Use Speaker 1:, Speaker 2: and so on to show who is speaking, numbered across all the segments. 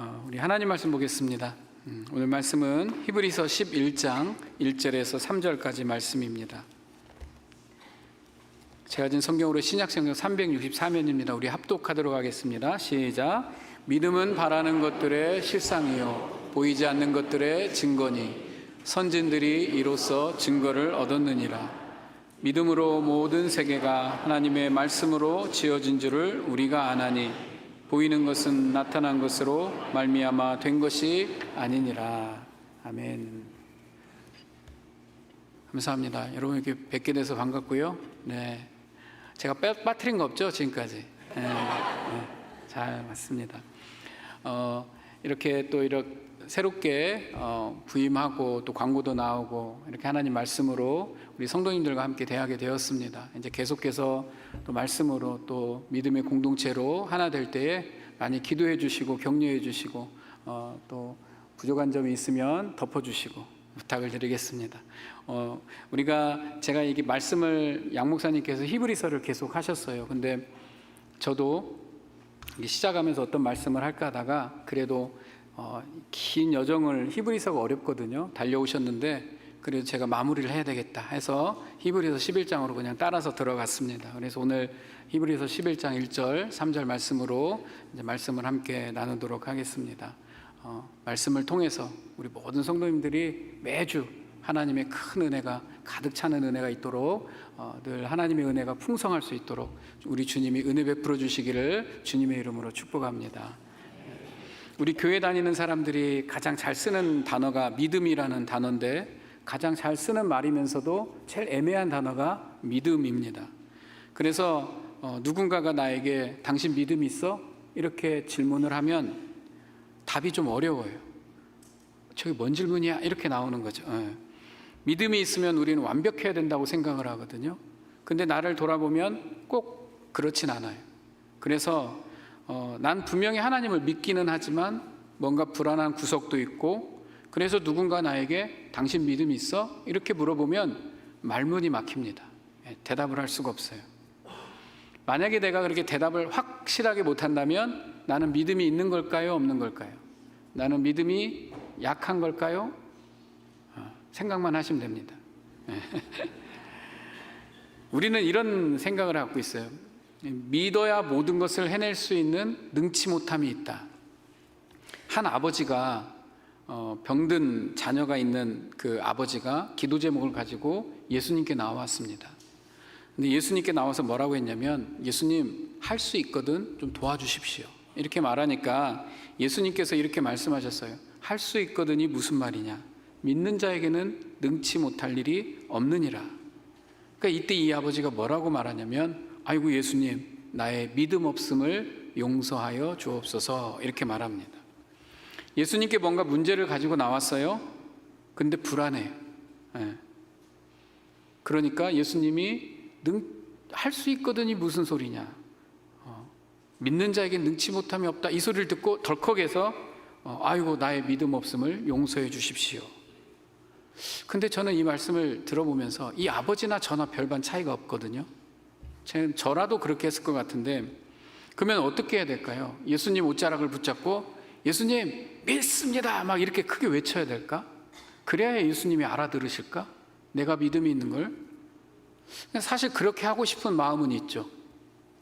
Speaker 1: 어, 우리 하나님 말씀 보겠습니다. 음, 오늘 말씀은 히브리서 11장 1절에서 3절까지 말씀입니다. 제가 진 성경으로 신약 성경 364면입니다. 우리 합독하도록 하겠습니다. 시작. 믿음은 바라는 것들의 실상이요 보이지 않는 것들의 증거니 선진들이 이로써 증거를 얻었느니라. 믿음으로 모든 세계가 하나님의 말씀으로 지어진 줄을 우리가 아나니 보이는 것은 나타난 것으로 말미암아 된 것이 아니니라. 아멘. 감사합니다. 여러분 이렇게 뵙게 돼서 반갑고요. 네. 제가 빠, 빠뜨린 거 없죠 지금까지. 네, 네, 잘 맞습니다. 어, 이렇게 또 이렇게 새롭게 어, 부임하고 또 광고도 나오고 이렇게 하나님 말씀으로 우리 성도님들과 함께 대하게 되었습니다. 이제 계속해서 또 말씀으로 또 믿음의 공동체로 하나 될 때에 많이 기도해 주시고 격려해 주시고 어, 또 부족한 점이 있으면 덮어 주시고 부탁을 드리겠습니다. 어, 우리가 제가 이게 말씀을 양 목사님께서 히브리서를 계속 하셨어요. 근데 저도 시작하면서 어떤 말씀을 할까 하다가 그래도 어, 긴 여정을 히브리서가 어렵거든요. 달려오셨는데 그래도 제가 마무리를 해야 되겠다 해서 히브리서 11장으로 그냥 따라서 들어갔습니다. 그래서 오늘 히브리서 11장 1절, 3절 말씀으로 이제 말씀을 함께 나누도록 하겠습니다. 어, 말씀을 통해서 우리 모든 성도님들이 매주 하나님의 큰 은혜가 가득 차는 은혜가 있도록 어, 늘 하나님의 은혜가 풍성할 수 있도록 우리 주님이 은혜 베풀어 주시기를 주님의 이름으로 축복합니다. 우리 교회 다니는 사람들이 가장 잘 쓰는 단어가 믿음이라는 단어인데 가장 잘 쓰는 말이면서도 제일 애매한 단어가 믿음입니다. 그래서 어, 누군가가 나에게 당신 믿음 있어? 이렇게 질문을 하면 답이 좀 어려워요. 저게 뭔 질문이야? 이렇게 나오는 거죠. 예. 믿음이 있으면 우리는 완벽해야 된다고 생각을 하거든요. 근데 나를 돌아보면 꼭 그렇진 않아요. 그래서 어, 난 분명히 하나님을 믿기는 하지만 뭔가 불안한 구석도 있고 그래서 누군가 나에게 당신 믿음이 있어? 이렇게 물어보면 말문이 막힙니다. 예, 대답을 할 수가 없어요. 만약에 내가 그렇게 대답을 확실하게 못한다면 나는 믿음이 있는 걸까요? 없는 걸까요? 나는 믿음이 약한 걸까요? 어, 생각만 하시면 됩니다. 우리는 이런 생각을 갖고 있어요. 믿어야 모든 것을 해낼 수 있는 능치 못함이 있다. 한 아버지가 어, 병든 자녀가 있는 그 아버지가 기도 제목을 가지고 예수님께 나왔습니다. 근데 예수님께 나와서 뭐라고 했냐면 예수님 할 수 있거든 좀 도와주십시오. 이렇게 말하니까 예수님께서 이렇게 말씀하셨어요. 할 수 있거든이 무슨 말이냐? 믿는 자에게는 능치 못할 일이 없느니라. 그러니까 이때 이 아버지가 뭐라고 말하냐면 아이고 예수님 나의 믿음 없음을 용서하여 주옵소서 이렇게 말합니다. 예수님께 뭔가 문제를 가지고 나왔어요. 근데 불안해요. 예. 그러니까 예수님이 할수 있거든이 무슨 소리냐? 어, 믿는 자에게 능치 못함이 없다. 이 소리를 듣고 덜컥해서 어, 아이고 나의 믿음 없음을 용서해 주십시오. 근데 저는 이 말씀을 들어보면서 이 아버지나 저나 별반 차이가 없거든요. 저라도 그렇게 했을 것 같은데 그러면 어떻게 해야 될까요? 예수님 옷자락을 붙잡고 예수님 믿습니다 막 이렇게 크게 외쳐야 될까? 그래야 예수님이 알아들으실까? 내가 믿음이 있는 걸 사실 그렇게 하고 싶은 마음은 있죠.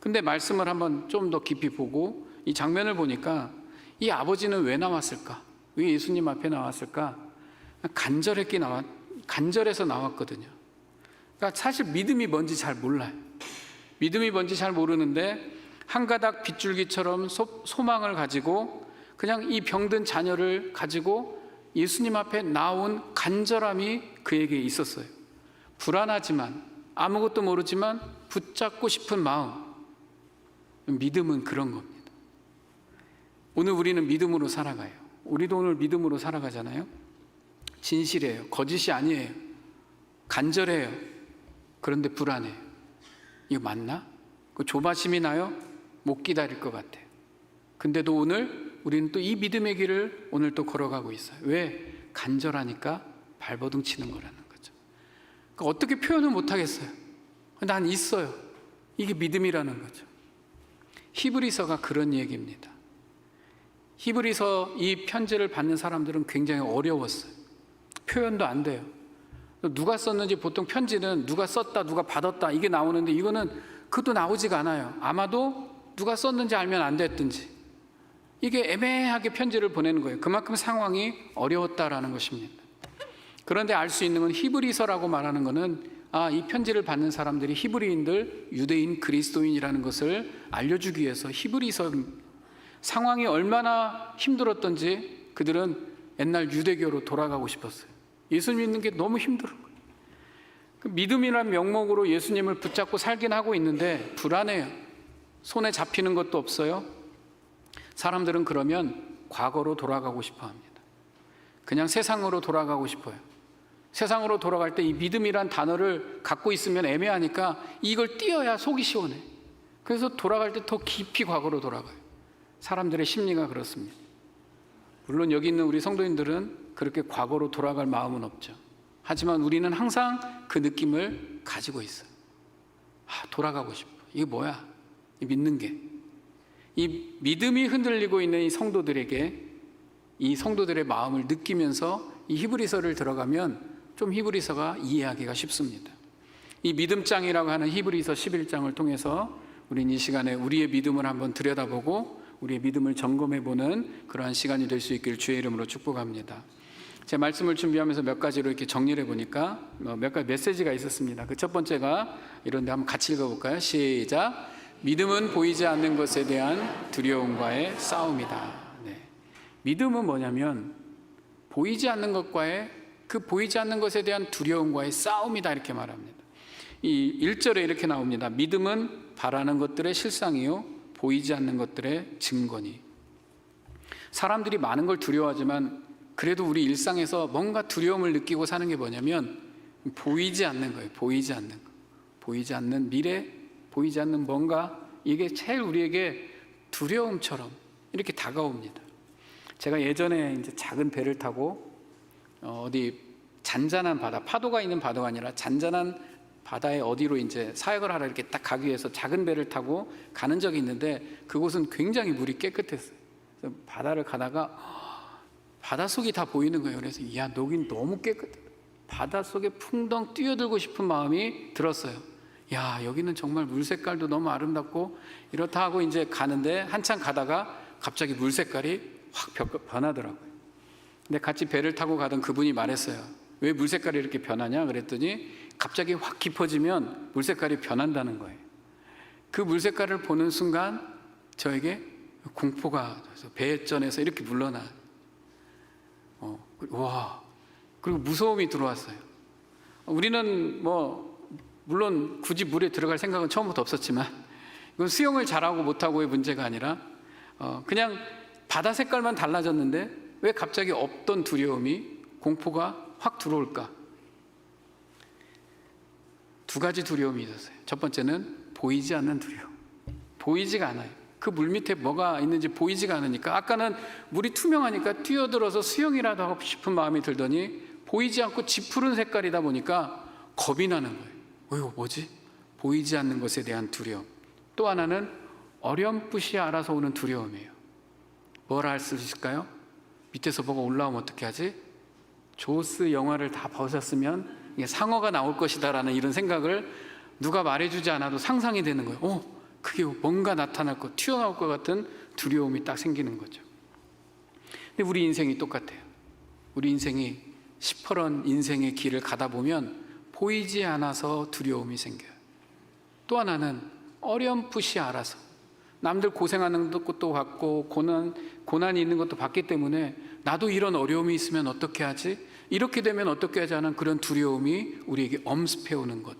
Speaker 1: 근데 말씀을 한번 좀 더 깊이 보고 이 장면을 보니까 이 아버지는 왜 나왔을까? 왜 예수님 앞에 나왔을까? 간절했기 나왔, 간절해서 나왔거든요. 그러니까 사실 믿음이 뭔지 잘 몰라요. 믿음이 뭔지 잘 모르는데 한 가닥 빗줄기처럼 소, 소망을 가지고 그냥 이 병든 자녀를 가지고 예수님 앞에 나온 간절함이 그에게 있었어요. 불안하지만 아무것도 모르지만 붙잡고 싶은 마음. 믿음은 그런 겁니다. 오늘 우리는 믿음으로 살아가요. 우리도 오늘 믿음으로 살아가잖아요. 진실해요. 거짓이 아니에요. 간절해요. 그런데 불안해요. 이거 맞나? 그 조바심이 나요? 못 기다릴 것 같아요. 근데도 오늘 우리는 또 이 믿음의 길을 오늘 또 걸어가고 있어요. 왜? 간절하니까 발버둥 치는 거라는 거죠. 그러니까 어떻게 표현을 못 하겠어요. 난 있어요. 이게 믿음이라는 거죠. 히브리서가 그런 얘기입니다. 히브리서 이 편지를 받는 사람들은 굉장히 어려웠어요. 표현도 안 돼요. 누가 썼는지 보통 편지는 누가 썼다, 누가 받았다 이게 나오는데 이거는 그것도 나오지가 않아요. 아마도 누가 썼는지 알면 안 됐든지 이게 애매하게 편지를 보내는 거예요. 그만큼 상황이 어려웠다라는 것입니다. 그런데 알 수 있는 건 히브리서라고 말하는 것은 아, 이 편지를 받는 사람들이 히브리인들, 유대인, 그리스도인이라는 것을 알려주기 위해서 히브리서 상황이 얼마나 힘들었던지 그들은 옛날 유대교로 돌아가고 싶었어요. 예수 믿는 게 너무 힘들어. 그 믿음이란 명목으로 예수님을 붙잡고 살긴 하고 있는데 불안해요. 손에 잡히는 것도 없어요. 사람들은 그러면 과거로 돌아가고 싶어 합니다. 그냥 세상으로 돌아가고 싶어요. 세상으로 돌아갈 때 이 믿음이란 단어를 갖고 있으면 애매하니까 이걸 띄어야 속이 시원해. 그래서 돌아갈 때 더 깊이 과거로 돌아가요. 사람들의 심리가 그렇습니다. 물론 여기 있는 우리 성도인들은 그렇게 과거로 돌아갈 마음은 없죠. 하지만 우리는 항상 그 느낌을 가지고 있어요. 아, 돌아가고 싶어. 이게 뭐야? 이 믿는 게. 이 믿음이 흔들리고 있는 이 성도들에게 이 성도들의 마음을 느끼면서 이 히브리서를 들어가면 좀 히브리서가 이해하기가 쉽습니다. 이 믿음장이라고 하는 히브리서 11장을 통해서 우리는 이 시간에 우리의 믿음을 한번 들여다보고 우리의 믿음을 점검해 보는 그러한 시간이 될 수 있기를 주의 이름으로 축복합니다. 제 말씀을 준비하면서 몇 가지로 이렇게 정리를 해 보니까 어, 몇 가지 메시지가 있었습니다. 그 첫 번째가 이런데 한번 같이 읽어볼까요? 시작. 믿음은 보이지 않는 것에 대한 두려움과의 싸움이다. 네. 믿음은 뭐냐면 보이지 않는 것과의 그 보이지 않는 것에 대한 두려움과의 싸움이다 이렇게 말합니다. 이 1절에 이렇게 나옵니다. 믿음은 바라는 것들의 실상이요 보이지 않는 것들의 증거니. 사람들이 많은 걸 두려워하지만 그래도 우리 일상에서 뭔가 두려움을 느끼고 사는 게 뭐냐면 보이지 않는 거예요. 보이지 않는 거. 보이지 않는 미래, 보이지 않는 뭔가 이게 제일 우리에게 두려움처럼 이렇게 다가옵니다. 제가 예전에 이제 작은 배를 타고 어, 어디 잔잔한 바다, 파도가 있는 바다가 아니라 잔잔한 바다에 어디로 이제 사역을 하러 이렇게 딱 가기 위해서 작은 배를 타고 가는 적이 있는데 그곳은 굉장히 물이 깨끗했어요. 바다를 가다가 바닷속이 다 보이는 거예요. 그래서 야, 여긴 너무 깨끗해. 바닷속에 풍덩 뛰어들고 싶은 마음이 들었어요. 야, 여기는 정말 물 색깔도 너무 아름답고 이렇다 하고 이제 가는데 한참 가다가 갑자기 물 색깔이 확 벽- 변하더라고요. 근데 같이 배를 타고 가던 그분이 말했어요. 왜 물 색깔이 이렇게 변하냐? 그랬더니 갑자기 확 깊어지면 물 색깔이 변한다는 거예요. 그 물 색깔을 보는 순간 저에게 공포가 배전에서 이렇게 물러나. 어, 와. 그리고 무서움이 들어왔어요. 우리는 뭐 물론 굳이 물에 들어갈 생각은 처음부터 없었지만 이건 수영을 잘하고 못하고의 문제가 아니라 어, 그냥 바다 색깔만 달라졌는데 왜 갑자기 없던 두려움이 공포가 확 들어올까? 두 가지 두려움이 있었어요. 첫 번째는 보이지 않는 두려움. 보이지가 않아요. 그 물 밑에 뭐가 있는지 보이지가 않으니까 아까는 물이 투명하니까 뛰어들어서 수영이라도 하고 싶은 마음이 들더니 보이지 않고 짙푸른 색깔이다 보니까 겁이 나는 거예요. 어, 이거 뭐지? 보이지 않는 것에 대한 두려움. 또 하나는 어렴풋이 알아서 오는 두려움이에요. 뭘 할 수 있을까요? 밑에서 뭐가 올라오면 어떻게 하지? 조스 영화를 다 벗었으면 상어가 나올 것이다라는 이런 생각을 누가 말해주지 않아도 상상이 되는 거예요. 어, 그게 뭔가 나타날 것, 튀어나올 것 같은 두려움이 딱 생기는 거죠. 근데 우리 인생이 똑같아요. 우리 인생이 시퍼런 인생의 길을 가다 보면 보이지 않아서 두려움이 생겨요. 또 하나는 어렴풋이 알아서 남들 고생하는 것도 봤고 고난 고난이 있는 것도 봤기 때문에 나도 이런 어려움이 있으면 어떻게 하지? 이렇게 되면 어떻게 하지 하는 그런 두려움이 우리에게 엄습해 오는 것.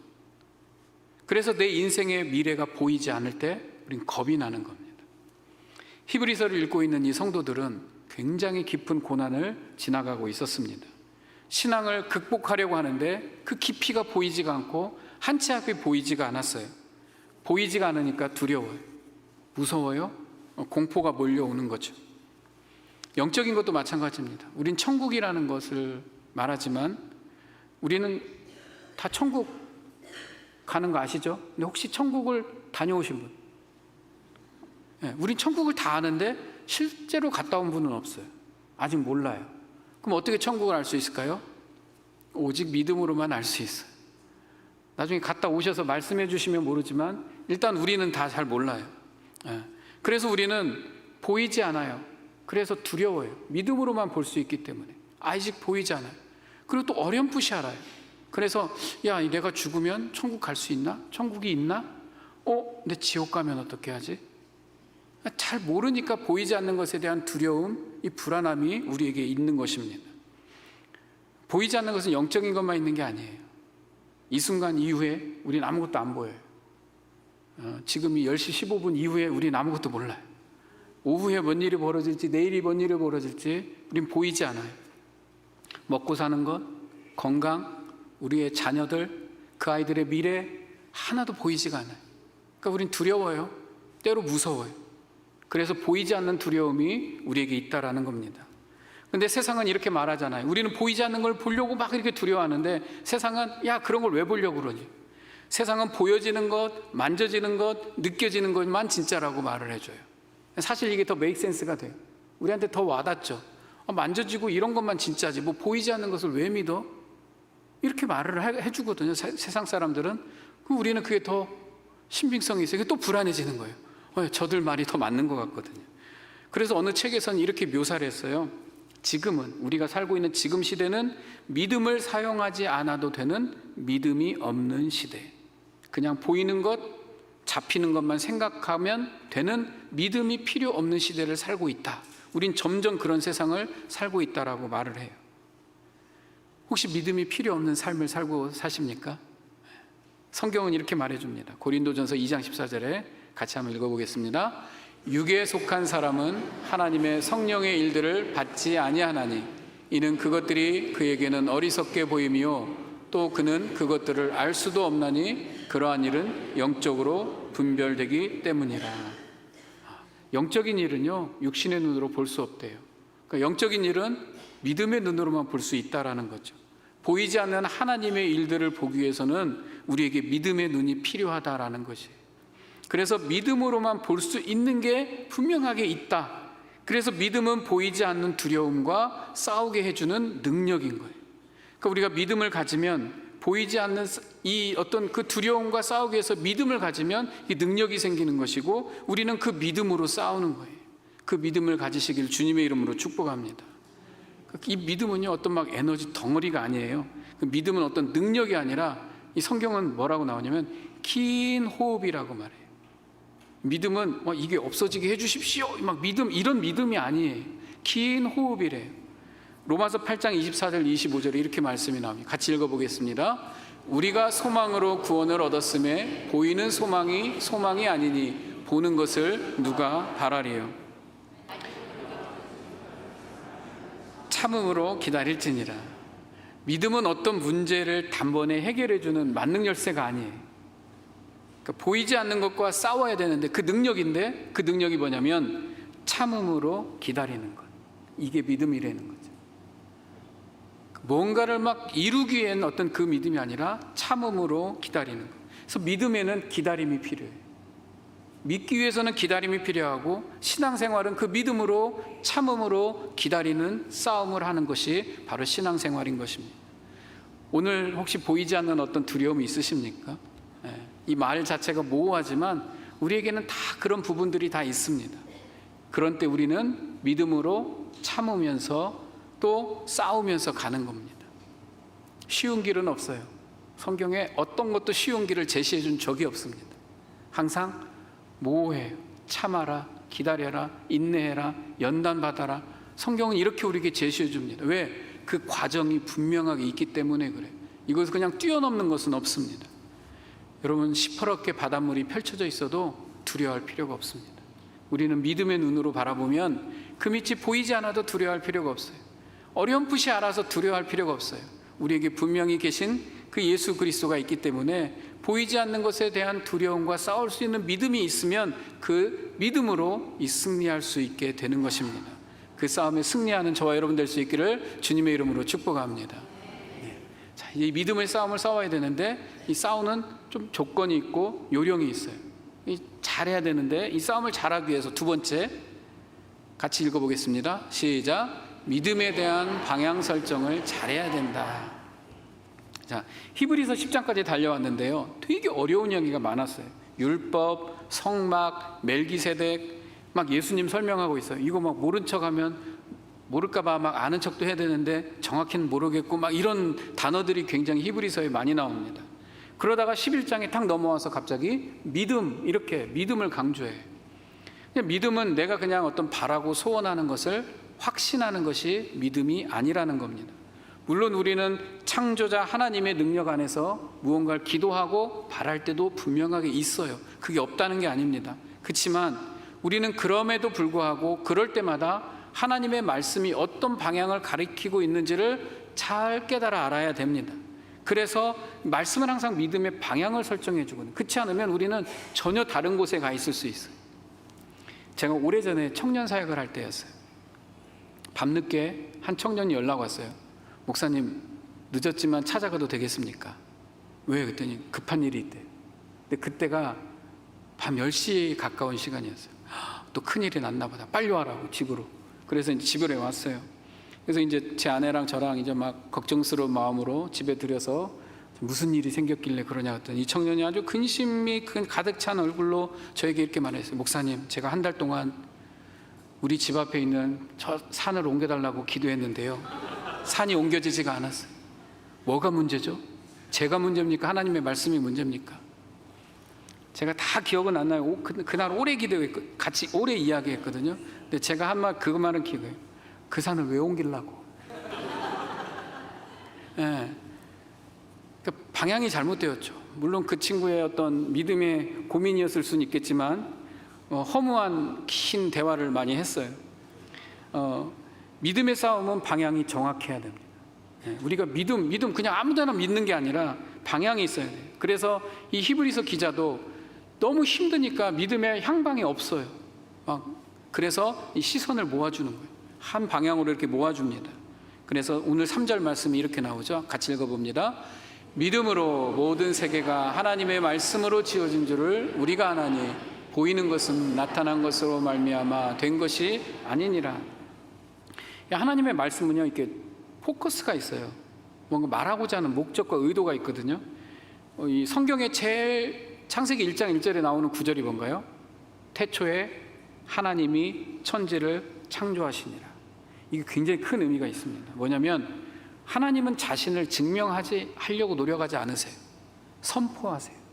Speaker 1: 그래서 내 인생의 미래가 보이지 않을 때 우린 겁이 나는 겁니다. 히브리서를 읽고 있는 이 성도들은 굉장히 깊은 고난을 지나가고 있었습니다. 신앙을 극복하려고 하는데 그 깊이가 보이지가 않고 한치 앞이 보이지가 않았어요. 보이지가 않으니까 두려워요. 무서워요. 어, 공포가 몰려오는 거죠. 영적인 것도 마찬가지입니다. 우린 천국이라는 것을 말하지만 우리는 다 천국 가는 거 아시죠? 근데 혹시 천국을 다녀오신 분? 예, 우린 천국을 다 아는데 실제로 갔다 온 분은 없어요. 아직 몰라요. 그럼 어떻게 천국을 알 수 있을까요? 오직 믿음으로만 알 수 있어요. 나중에 갔다 오셔서 말씀해 주시면 모르지만 일단 우리는 다 잘 몰라요. 예. 그래서 우리는 보이지 않아요. 그래서 두려워요. 믿음으로만 볼 수 있기 때문에 아직 보이지 않아요. 그리고 또 어렴풋이 알아요. 그래서 야 내가 죽으면 천국 갈 수 있나? 천국이 있나? 어? 근데 지옥 가면 어떻게 하지? 잘 모르니까 보이지 않는 것에 대한 두려움, 이 불안함이 우리에게 있는 것입니다. 보이지 않는 것은 영적인 것만 있는 게 아니에요. 이 순간 이후에 우리는 아무것도 안 보여요. 어, 지금 이 10시 15분 이후에 우리는 아무것도 몰라요. 오후에 뭔 일이 벌어질지, 내일이 뭔 일이 벌어질지 우린 보이지 않아요. 먹고 사는 것, 건강, 우리의 자녀들, 그 아이들의 미래 하나도 보이지가 않아요. 그러니까 우린 두려워요. 때로 무서워요. 그래서 보이지 않는 두려움이 우리에게 있다라는 겁니다. 근데 세상은 이렇게 말하잖아요. 우리는 보이지 않는 걸 보려고 막 이렇게 두려워하는데 세상은 야 그런 걸 왜 보려고 그러니? 세상은 보여지는 것, 만져지는 것, 느껴지는 것만 진짜라고 말을 해줘요. 사실 이게 더 메이크 센스가 돼요. 우리한테 더 와닿죠. 어, 만져지고 이런 것만 진짜지. 뭐 보이지 않는 것을 왜 믿어? 이렇게 말을 해- 해주거든요. 세- 세상 사람들은. 그럼 우리는 그게 더 신빙성이 있어요. 이게 또 불안해지는 거예요. 어, 저들 말이 더 맞는 것 같거든요. 그래서 어느 책에서는 이렇게 묘사를 했어요. 지금은 우리가 살고 있는 지금 시대는 믿음을 사용하지 않아도 되는 믿음이 없는 시대. 그냥 보이는 것, 잡히는 것만 생각하면 되는 믿음이 필요 없는 시대를 살고 있다. 우린 점점 그런 세상을 살고 있다라고 말을 해요. 혹시 믿음이 필요 없는 삶을 살고 사십니까? 성경은 이렇게 말해줍니다. 고린도전서 2장 14절에 같이 한번 읽어보겠습니다. 육에 속한 사람은 하나님의 성령의 일들을 받지 아니하나니 이는 그것들이 그에게는 어리석게 보임이요 또 그는 그것들을 알 수도 없나니 그러한 일은 영적으로 분별되기 때문이라. 영적인 일은요 육신의 눈으로 볼 수 없대요. 그러니까 영적인 일은 믿음의 눈으로만 볼 수 있다라는 거죠. 보이지 않는 하나님의 일들을 보기 위해서는 우리에게 믿음의 눈이 필요하다라는 것이. 그래서 믿음으로만 볼 수 있는 게 분명하게 있다. 그래서 믿음은 보이지 않는 두려움과 싸우게 해주는 능력인 거예요. 그러니까 우리가 믿음을 가지면 보이지 않는 이 어떤 그 두려움과 싸우기 위해서 믿음을 가지면 이 능력이 생기는 것이고 우리는 그 믿음으로 싸우는 거예요. 그 믿음을 가지시길 주님의 이름으로 축복합니다. 이 믿음은요 어떤 막 에너지 덩어리가 아니에요. 그 믿음은 어떤 능력이 아니라 이 성경은 뭐라고 나오냐면 긴 호흡이라고 말해요. 믿음은 뭐 이게 없어지게 해주십시오. 막 믿음 이런 믿음이 아니에요. 긴 호흡이래요. 로마서 8장 24절 25절에 이렇게 말씀이 나옵니다. 같이 읽어보겠습니다. 우리가 소망으로 구원을 얻었음에 보이는 소망이 소망이 아니니 보는 것을 누가 바라리요. 참음으로 기다릴지니라. 믿음은 어떤 문제를 단번에 해결해 주는 만능 열쇠가 아니에요. 그러니까 보이지 않는 것과 싸워야 되는데 그 능력인데 그 능력이 뭐냐면 참음으로 기다리는 것. 이게 믿음이라는 거죠. 뭔가를 막 이루기 위한 어떤 그 믿음이 아니라 참음으로 기다리는 것. 그래서 믿음에는 기다림이 필요해요. 믿기 위해서는 기다림이 필요하고 신앙생활은 그 믿음으로 참음으로 기다리는 싸움을 하는 것이 바로 신앙생활인 것입니다. 오늘 혹시 보이지 않는 어떤 두려움이 있으십니까? 예, 이말 자체가 모호하지만 우리에게는 다 그런 부분들이 다 있습니다. 그런 때 우리는 믿음으로 참으면서 또 싸우면서 가는 겁니다. 쉬운 길은 없어요. 성경에 어떤 것도 쉬운 길을 제시해 준 적이 없습니다. 항상 모호해요. 참아라, 기다려라, 인내해라, 연단받아라. 성경은 이렇게 우리에게 제시해 줍니다. 왜? 그 과정이 분명하게 있기 때문에 그래요. 이것을 그냥 뛰어넘는 것은 없습니다. 여러분, 시퍼렇게 바닷물이 펼쳐져 있어도 두려워할 필요가 없습니다. 우리는 믿음의 눈으로 바라보면 그 밑이 보이지 않아도 두려워할 필요가 없어요. 어렴풋이 알아서 두려워할 필요가 없어요. 우리에게 분명히 계신 그 예수 그리스도가 있기 때문에 보이지 않는 것에 대한 두려움과 싸울 수 있는 믿음이 있으면 그 믿음으로 이 승리할 수 있게 되는 것입니다. 그 싸움에 승리하는 저와 여러분 될 수 있기를 주님의 이름으로 축복합니다. 네. 자, 이 믿음의 싸움을 싸워야 되는데 이 싸우는 좀 조건이 있고 요령이 있어요. 이 잘해야 되는데 이 싸움을 잘하기 위해서 두 번째 같이 읽어보겠습니다. 시작. 믿음에 대한 방향 설정을 잘해야 된다. 자, 히브리서 10장까지 달려왔는데요. 되게 어려운 이야기가 많았어요. 율법, 성막, 멜기세덱, 막 예수님 설명하고 있어요. 이거 막 모른 척하면 모를까봐 막 아는 척도 해야 되는데 정확히는 모르겠고 막 이런 단어들이 굉장히 히브리서에 많이 나옵니다. 그러다가 11장에 탁 넘어와서 갑자기 믿음 이렇게 믿음을 강조해. 믿음은 내가 그냥 어떤 바라고 소원하는 것을 확신하는 것이 믿음이 아니라는 겁니다. 물론 우리는 창조자 하나님의 능력 안에서 무언가를 기도하고 바랄 때도 분명하게 있어요. 그게 없다는 게 아닙니다. 그렇지만 우리는 그럼에도 불구하고 그럴 때마다 하나님의 말씀이 어떤 방향을 가리키고 있는지를 잘 깨달아 알아야 됩니다. 그래서 말씀은 항상 믿음의 방향을 설정해 주거든요. 그렇지 않으면 우리는 전혀 다른 곳에 가 있을 수 있어요. 제가 오래전에 청년 사역을 할 때였어요. 밤늦게 한 청년이 연락 왔어요. 목사님, 늦었지만 찾아가도 되겠습니까? 왜? 그랬더니 급한 일이 있대. 근데 그때가 밤 10시에 가까운 시간이었어요. 또 큰일이 났나 보다. 빨리 와라고, 집으로. 그래서 이제 집으로 왔어요. 그래서 이제 제 아내랑 저랑 이제 막 걱정스러운 마음으로 집에 들여서 무슨 일이 생겼길래 그러냐 했더니 이 청년이 아주 근심이 큰 가득 찬 얼굴로 저에게 이렇게 말했어요. 목사님, 제가 한 달 동안 우리 집 앞에 있는 저 산을 옮겨달라고 기도했는데요. 산이 옮겨지지가 않았어요. 뭐가 문제죠? 제가 문제입니까? 하나님의 말씀이 문제입니까? 제가 다 기억은 안 나요. 오, 그, 그날 오래 기도했고 같이 오래 이야기했거든요. 근데 제가 한 말 그것만은 기억해요. 그 산을 왜 옮기려고? 예. 그 방향이 잘못되었죠. 물론 그 친구의 어떤 믿음의 고민이었을 수는 있겠지만 어, 허무한 긴 대화를 많이 했어요. 어, 믿음의 싸움은 방향이 정확해야 됩니다. 예, 우리가 믿음, 믿음 그냥 아무데나 믿는 게 아니라 방향이 있어야 돼요. 그래서 이 히브리서 기자도 너무 힘드니까 믿음의 향방이 없어요. 막 그래서 이 시선을 모아주는 거예요. 한 방향으로 이렇게 모아줍니다. 그래서 오늘 3절 말씀이 이렇게 나오죠. 같이 읽어봅니다. 믿음으로 모든 세계가 하나님의 말씀으로 지어진 줄을 우리가 아나니 보이는 것은 나타난 것으로 말미암아 된 것이 아니니라. 하나님의 말씀은요 이렇게 포커스가 있어요. 뭔가 말하고자 하는 목적과 의도가 있거든요. 어, 이 성경의 제일 창세기 1장 1절에 나오는 구절이 뭔가요? 태초에 하나님이 천지를 창조하시니라. 이게 굉장히 큰 의미가 있습니다. 뭐냐면 하나님은 자신을 증명하지 하려고 노력하지 않으세요. 선포하세요.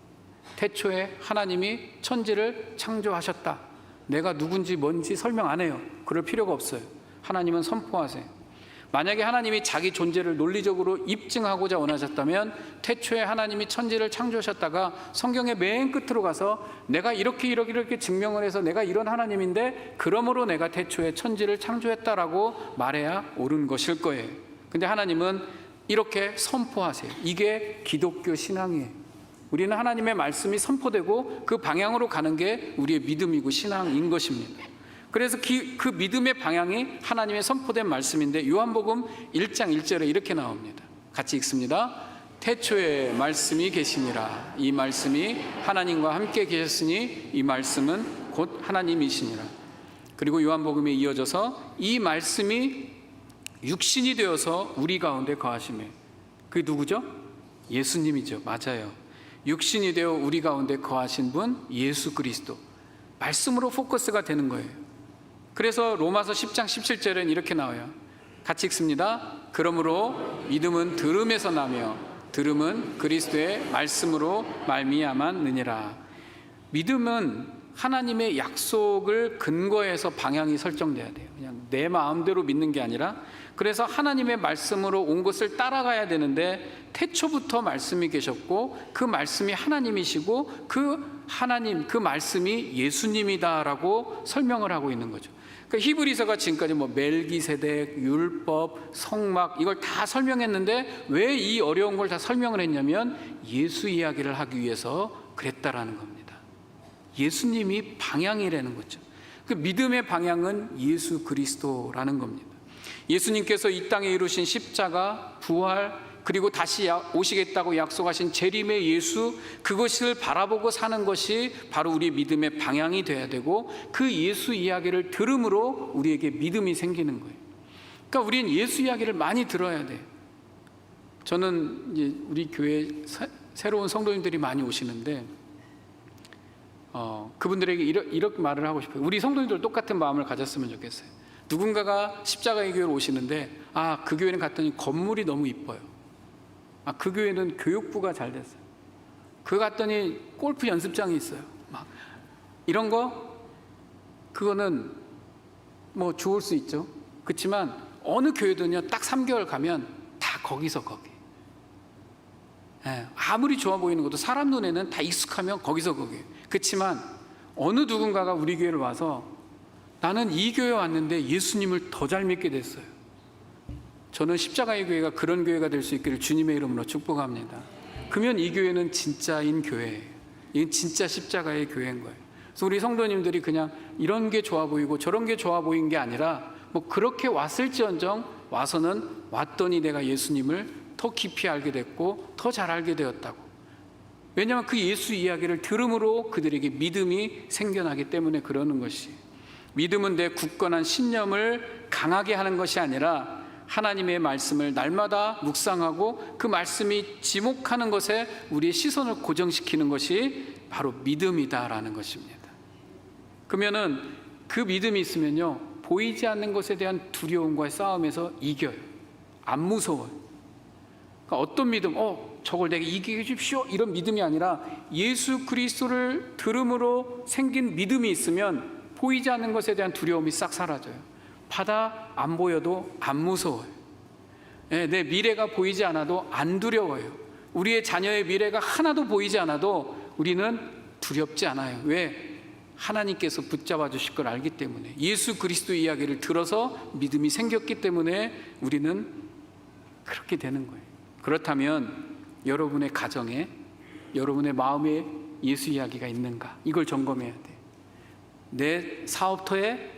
Speaker 1: 태초에 하나님이 천지를 창조하셨다. 내가 누군지 뭔지 설명 안 해요. 그럴 필요가 없어요. 하나님은 선포하세요. 만약에 하나님이 자기 존재를 논리적으로 입증하고자 원하셨다면 태초에 하나님이 천지를 창조하셨다가 성경의 맨 끝으로 가서 내가 이렇게 이렇게 이렇게 증명을 해서 내가 이런 하나님인데 그러므로 내가 태초에 천지를 창조했다라고 말해야 옳은 것일 거예요. 근데 하나님은 이렇게 선포하세요. 이게 기독교 신앙이에요. 우리는 하나님의 말씀이 선포되고 그 방향으로 가는 게 우리의 믿음이고 신앙인 것입니다. 그래서 그, 그 믿음의 방향이 하나님의 선포된 말씀인데 요한복음 1장 1절에 이렇게 나옵니다. 같이 읽습니다. 태초에 말씀이 계시니라. 이 말씀이 하나님과 함께 계셨으니 이 말씀은 곧 하나님이시니라. 그리고 요한복음에 이어져서 이 말씀이 육신이 되어서 우리 가운데 거하심에 그게 누구죠? 예수님이죠. 맞아요. 육신이 되어 우리 가운데 거하신 분 예수 그리스도. 말씀으로 포커스가 되는 거예요. 그래서 로마서 10장 17절은 이렇게 나와요. 같이 읽습니다. 그러므로 믿음은 들음에서 나며 들음은 그리스도의 말씀으로 말미암았느니라. 믿음은 하나님의 약속을 근거해서 방향이 설정돼야 돼요. 그냥 내 마음대로 믿는 게 아니라 그래서 하나님의 말씀으로 온 것을 따라가야 되는데 태초부터 말씀이 계셨고 그 말씀이 하나님이시고 그 하나님 그 말씀이 예수님이다라고 설명을 하고 있는 거죠. 그러니까 히브리서가 지금까지 뭐 멜기세덱, 율법, 성막 이걸 다 설명했는데 왜 이 어려운 걸 다 설명을 했냐면 예수 이야기를 하기 위해서 그랬다라는 겁니다. 예수님이 방향이라는 거죠. 그 믿음의 방향은 예수 그리스도라는 겁니다. 예수님께서 이 땅에 이루신 십자가, 부활, 그리고 다시 야- 오시겠다고 약속하신 재림의 예수 그것을 바라보고 사는 것이 바로 우리 믿음의 방향이 돼야 되고 그 예수 이야기를 들음으로 우리에게 믿음이 생기는 거예요. 그러니까 우리는 예수 이야기를 많이 들어야 돼. 저는 이제 우리 교회 새- 새로운 성도님들이 많이 오시는데 어, 그분들에게 이렇게 말을 하고 싶어요. 우리 성도님들 똑같은 마음을 가졌으면 좋겠어요. 누군가가 십자가의 교회로 오시는데 아, 그 교회는 갔더니 건물이 너무 이뻐요. 아, 그 교회는 교육부가 잘 됐어요. 그 갔더니 골프 연습장이 있어요. 막 이런 거 그거는 뭐 좋을 수 있죠. 그렇지만 어느 교회든요 딱 3개월 가면 다 거기서 거기. 예, 아무리 좋아 보이는 것도 사람 눈에는 다 익숙하면 거기서 거기. 그렇지만 어느 누군가가 우리 교회를 와서 나는 이 교회 왔는데 예수님을 더 잘 믿게 됐어요. 저는 십자가의 교회가 그런 교회가 될 수 있기를 주님의 이름으로 축복합니다. 그러면 이 교회는 진짜인 교회예요. 이건 진짜 십자가의 교회인 거예요. 그래서 우리 성도님들이 그냥 이런 게 좋아 보이고 저런 게 좋아 보인 게 아니라 뭐 그렇게 왔을지언정 와서는 왔더니 내가 예수님을 더 깊이 알게 됐고 더 잘 알게 되었다고. 왜냐하면 그 예수 이야기를 들음으로 그들에게 믿음이 생겨나기 때문에 그러는 것이. 믿음은 내 굳건한 신념을 강하게 하는 것이 아니라 하나님의 말씀을 날마다 묵상하고 그 말씀이 지목하는 것에 우리의 시선을 고정시키는 것이 바로 믿음이다라는 것입니다. 그러면은 그 믿음이 있으면요 보이지 않는 것에 대한 두려움과의 싸움에서 이겨요. 안 무서워요. 그러니까 어떤 믿음, 어 저걸 내가 이기게 주십시오 이런 믿음이 아니라 예수 그리스도를 들음으로 생긴 믿음이 있으면 보이지 않는 것에 대한 두려움이 싹 사라져요. 바다 안 보여도 안 무서워요. 예, 내 미래가 보이지 않아도 안 두려워요. 우리의 자녀의 미래가 하나도 보이지 않아도 우리는 두렵지 않아요. 왜? 하나님께서 붙잡아 주실 걸 알기 때문에 예수 그리스도 이야기를 들어서 믿음이 생겼기 때문에 우리는 그렇게 되는 거예요. 그렇다면 여러분의 가정에 여러분의 마음에 예수 이야기가 있는가? 이걸 점검해야 돼. 내 사업터에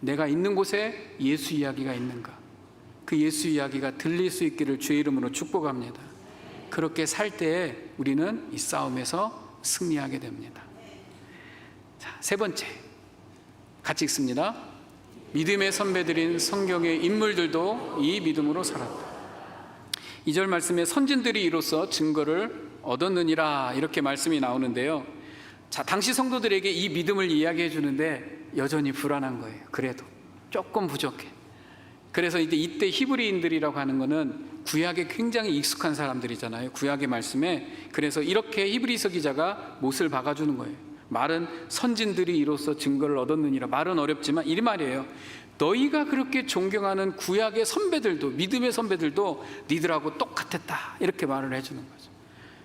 Speaker 1: 내가 있는 곳에 예수 이야기가 있는가? 그 예수 이야기가 들릴 수 있기를 주의 이름으로 축복합니다. 그렇게 살 때에 우리는 이 싸움에서 승리하게 됩니다. 자, 세 번째. 같이 읽습니다. 믿음의 선배들인 성경의 인물들도 이 믿음으로 살았다. 2절 말씀에 선진들이 이로써 증거를 얻었느니라 이렇게 말씀이 나오는데요. 자, 당시 성도들에게 이 믿음을 이야기해 주는데 여전히 불안한 거예요. 그래도 조금 부족해. 그래서 이제 이때 히브리인들이라고 하는 거는 구약에 굉장히 익숙한 사람들이잖아요. 구약의 말씀에 그래서 이렇게 히브리서 기자가 못을 박아 주는 거예요. 말은 선진들이 이로써 증거를 얻었느니라. 말은 어렵지만 이 말이에요. 너희가 그렇게 존경하는 구약의 선배들도 믿음의 선배들도 니들하고 똑같았다. 이렇게 말을 해 주는 거죠.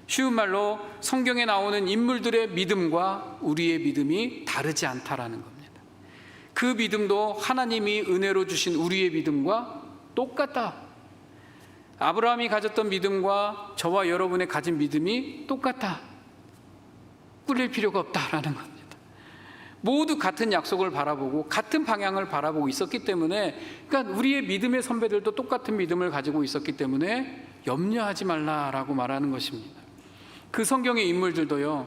Speaker 1: 쉬운 말로 성경에 나오는 인물들의 믿음과 우리의 믿음이 다르지 않다라는 겁니다. 그 믿음도 하나님이 은혜로 주신 우리의 믿음과 똑같다. 아브라함이 가졌던 믿음과 저와 여러분의 가진 믿음이 똑같다. 꿀릴 필요가 없다라는 겁니다. 모두 같은 약속을 바라보고 같은 방향을 바라보고 있었기 때문에 그러니까 우리의 믿음의 선배들도 똑같은 믿음을 가지고 있었기 때문에 염려하지 말라라고 말하는 것입니다. 그 성경의 인물들도요.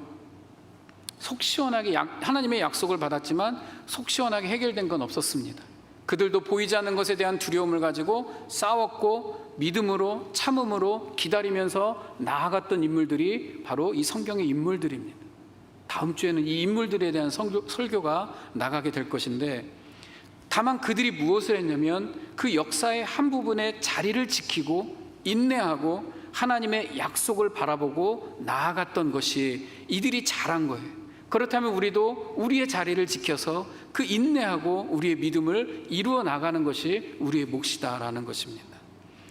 Speaker 1: 속 시원하게 약- 하나님의 약속을 받았지만 속 시원하게 해결된 건 없었습니다. 그들도 보이지 않는 것에 대한 두려움을 가지고 싸웠고 믿음으로 참음으로 기다리면서 나아갔던 인물들이 바로 이 성경의 인물들입니다. 다음 주에는 이 인물들에 대한 성교, 설교가 나가게 될 것인데 다만 그들이 무엇을 했냐면 그 역사의 한 부분의 자리를 지키고 인내하고 하나님의 약속을 바라보고 나아갔던 것이 이들이 잘한 거예요. 그렇다면 우리도 우리의 자리를 지켜서 그 인내하고 우리의 믿음을 이루어 나가는 것이 우리의 몫이다라는 것입니다.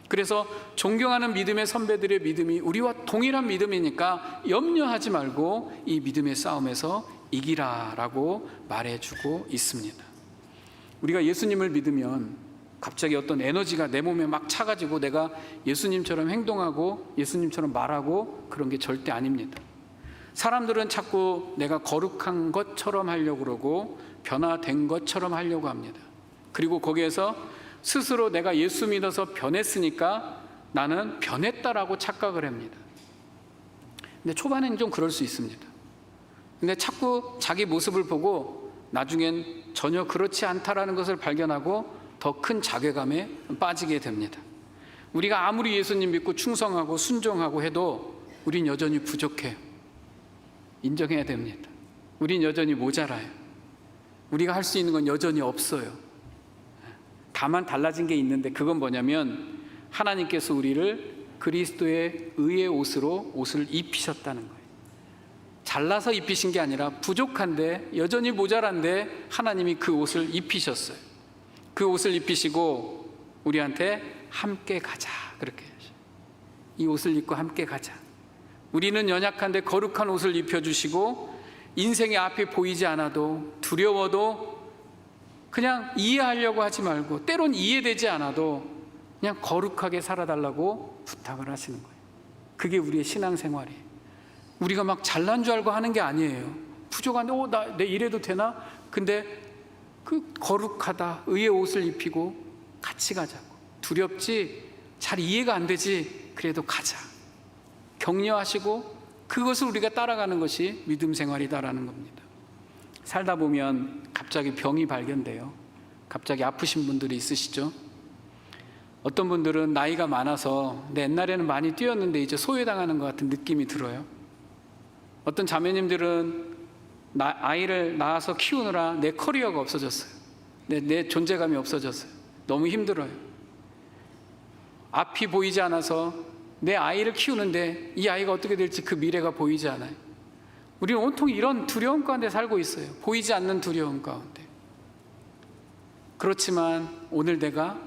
Speaker 1: 그래서 존경하는 믿음의 선배들의 믿음이 우리와 동일한 믿음이니까 염려하지 말고 이 믿음의 싸움에서 이기라라고 말해주고 있습니다. 우리가 예수님을 믿으면 갑자기 어떤 에너지가 내 몸에 막 차가지고 내가 예수님처럼 행동하고 예수님처럼 말하고 그런 게 절대 아닙니다. 사람들은 자꾸 내가 거룩한 것처럼 하려고 그러고 변화된 것처럼 하려고 합니다. 그리고 거기에서 스스로 내가 예수 믿어서 변했으니까 나는 변했다라고 착각을 합니다. 근데 초반에는 좀 그럴 수 있습니다. 근데 자꾸 자기 모습을 보고 나중엔 전혀 그렇지 않다라는 것을 발견하고 더 큰 자괴감에 빠지게 됩니다. 우리가 아무리 예수님 믿고 충성하고 순종하고 해도 우린 여전히 부족해요. 인정해야 됩니다. 우린 여전히 모자라요. 우리가 할 수 있는 건 여전히 없어요. 다만 달라진 게 있는데 그건 뭐냐면 하나님께서 우리를 그리스도의 의의 옷으로 옷을 입히셨다는 거예요. 잘나서 입히신 게 아니라 부족한데 여전히 모자란데 하나님이 그 옷을 입히셨어요. 그 옷을 입히시고 우리한테 함께 가자 그렇게. 이 옷을 입고 함께 가자. 우리는 연약한데 거룩한 옷을 입혀주시고 인생의 앞이 보이지 않아도 두려워도 그냥 이해하려고 하지 말고 때론 이해되지 않아도 그냥 거룩하게 살아달라고 부탁을 하시는 거예요. 그게 우리의 신앙생활이에요. 우리가 막 잘난 줄 알고 하는 게 아니에요. 부족한데, 어, 나, 내 이래도 되나? 근데 그 거룩하다, 의의 옷을 입히고 같이 가자고. 두렵지, 잘 이해가 안 되지, 그래도 가자. 격려하시고 그것을 우리가 따라가는 것이 믿음 생활이다라는 겁니다. 살다 보면 갑자기 병이 발견돼요. 갑자기 아프신 분들이 있으시죠? 어떤 분들은 나이가 많아서 내 옛날에는 많이 뛰었는데 이제 소외당하는 것 같은 느낌이 들어요. 어떤 자매님들은 나, 아이를 낳아서 키우느라 내 커리어가 없어졌어요. 내, 내 존재감이 없어졌어요. 너무 힘들어요. 앞이 보이지 않아서 내 아이를 키우는데 이 아이가 어떻게 될지 그 미래가 보이지 않아요. 우리는 온통 이런 두려움 가운데 살고 있어요. 보이지 않는 두려움 가운데. 그렇지만 오늘 내가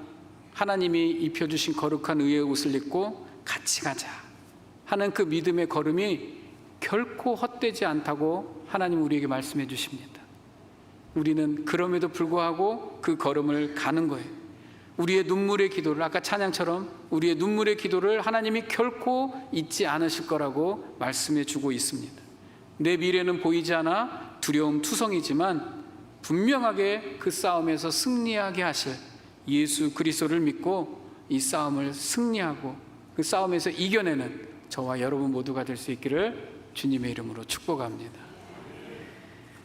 Speaker 1: 하나님이 입혀주신 거룩한 의의 옷을 입고 같이 가자 하는 그 믿음의 걸음이 결코 헛되지 않다고 하나님 우리에게 말씀해 주십니다. 우리는 그럼에도 불구하고 그 걸음을 가는 거예요. 우리의 눈물의 기도를 아까 찬양처럼 우리의 눈물의 기도를 하나님이 결코 잊지 않으실 거라고 말씀해 주고 있습니다. 내 미래는 보이지 않아 두려움 투성이지만 분명하게 그 싸움에서 승리하게 하실 예수 그리스도를 믿고 이 싸움을 승리하고 그 싸움에서 이겨내는 저와 여러분 모두가 될 수 있기를 주님의 이름으로 축복합니다.